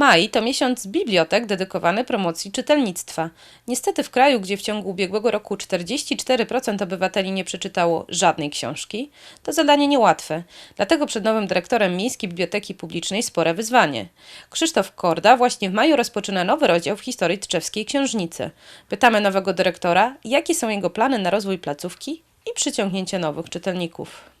Maj to miesiąc bibliotek dedykowany promocji czytelnictwa. Niestety w kraju, gdzie w ciągu ubiegłego roku 44% obywateli nie przeczytało żadnej książki, to zadanie niełatwe. Dlatego przed nowym dyrektorem Miejskiej Biblioteki Publicznej spore wyzwanie. Krzysztof Korda właśnie w maju rozpoczyna nowy rozdział w historii Tczewskiej Księżnicy. Pytamy nowego dyrektora, jakie są jego plany na rozwój placówki i przyciągnięcie nowych czytelników.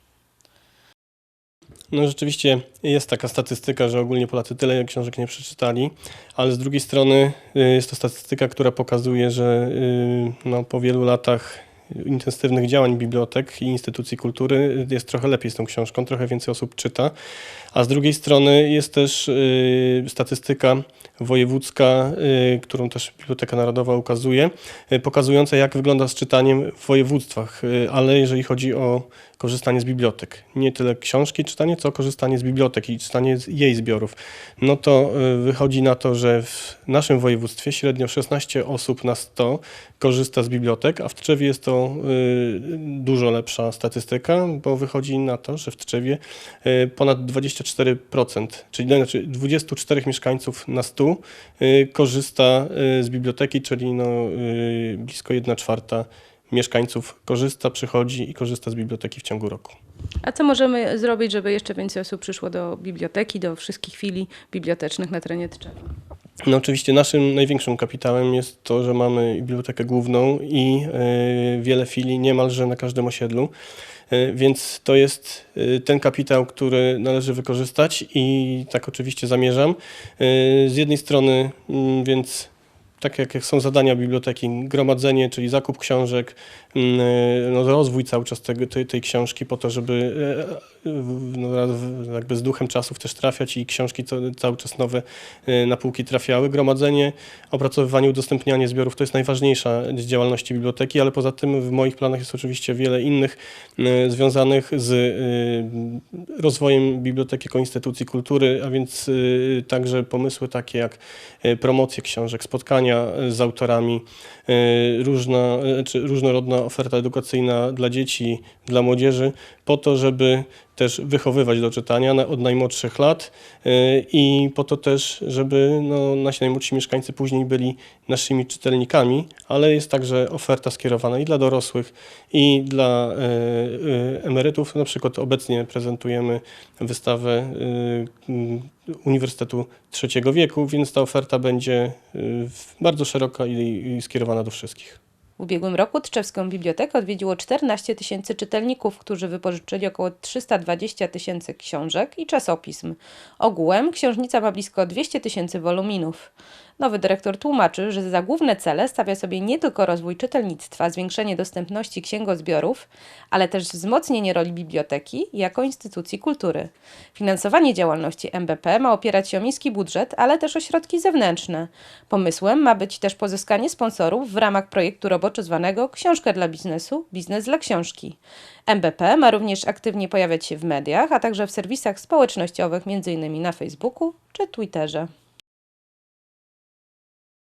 No rzeczywiście jest taka statystyka, że ogólnie Polacy tyle książek nie przeczytali, ale z drugiej strony y, jest to statystyka, która pokazuje, że y, no, po wielu latach intensywnych działań bibliotek i instytucji kultury jest trochę lepiej z tą książką, trochę więcej osób czyta, a z drugiej strony jest też y, statystyka wojewódzka, y, którą też Biblioteka Narodowa ukazuje, y, pokazująca jak wygląda z czytaniem w województwach, ale jeżeli chodzi o korzystanie z bibliotek, nie tyle książki czytanie, co korzystanie z biblioteki i czytanie jej zbiorów, no to wychodzi na to, że w naszym województwie średnio 16 osób na 100 korzysta z bibliotek, a w Tczewie jest to y, dużo lepsza statystyka, bo wychodzi na to, że w Tczewie y, ponad 24%, czyli no, znaczy 24 mieszkańców na 100 y, korzysta z biblioteki, czyli no, blisko 1 czwarta mieszkańców korzysta, przychodzi i korzysta z biblioteki w ciągu roku. A co możemy zrobić, żeby jeszcze więcej osób przyszło do biblioteki, do wszystkich filii bibliotecznych na terenie Tczewa? No oczywiście naszym największym kapitałem jest to, że mamy bibliotekę główną i y, wiele filii niemalże na każdym osiedlu. Y, Więc to jest y, ten kapitał, który należy wykorzystać i tak oczywiście zamierzam. Z jednej strony, mm, więc tak jak jak są zadania biblioteki, gromadzenie, czyli zakup książek, mm, no, rozwój cały czas tego, tej, tej książki po to, żeby e, w- no, jakby z duchem czasów też trafiać i książki co, cały czas nowe e, na półki trafiały. Gromadzenie, opracowywanie, udostępnianie zbiorów to jest najważniejsza z działalności biblioteki, ale poza tym w moich planach jest oczywiście wiele innych e, związanych z e, rozwojem biblioteki jako instytucji kultury, a więc e, także pomysły takie jak e, promocje książek, spotkania e, z autorami, e, różna, e, czy różnorodna oferta edukacyjna dla dzieci, dla młodzieży, po to, żeby też wychowywać do czytania od najmłodszych lat e, i po to też, żeby no, nasi najmłodsi mieszkańcy później byli naszymi czytelnikami, ale jest także oferta skierowana i dla dorosłych, i dla e, e, emerytów. Na przykład obecnie prezentujemy wystawę Uniwersytetu Trzeciego Wieku, więc ta oferta będzie bardzo szeroka i skierowana do wszystkich. W ubiegłym roku Tczewską Bibliotekę odwiedziło 14 tysięcy czytelników, którzy wypożyczyli około 320 tysięcy książek i czasopism. Ogółem księżnica ma blisko 200 tysięcy woluminów. Nowy dyrektor tłumaczy, że za główne cele stawia sobie nie tylko rozwój czytelnictwa, zwiększenie dostępności księgozbiorów, ale też wzmocnienie roli biblioteki jako instytucji kultury. Finansowanie działalności MBP ma opierać się o miejski budżet, ale też o środki zewnętrzne. Pomysłem ma być też pozyskanie sponsorów w ramach projektu roboczo zwanego Książka dla biznesu, biznes dla książki. MBP ma również aktywnie pojawiać się w mediach, a także w serwisach społecznościowych, m.in. na Facebooku czy Twitterze.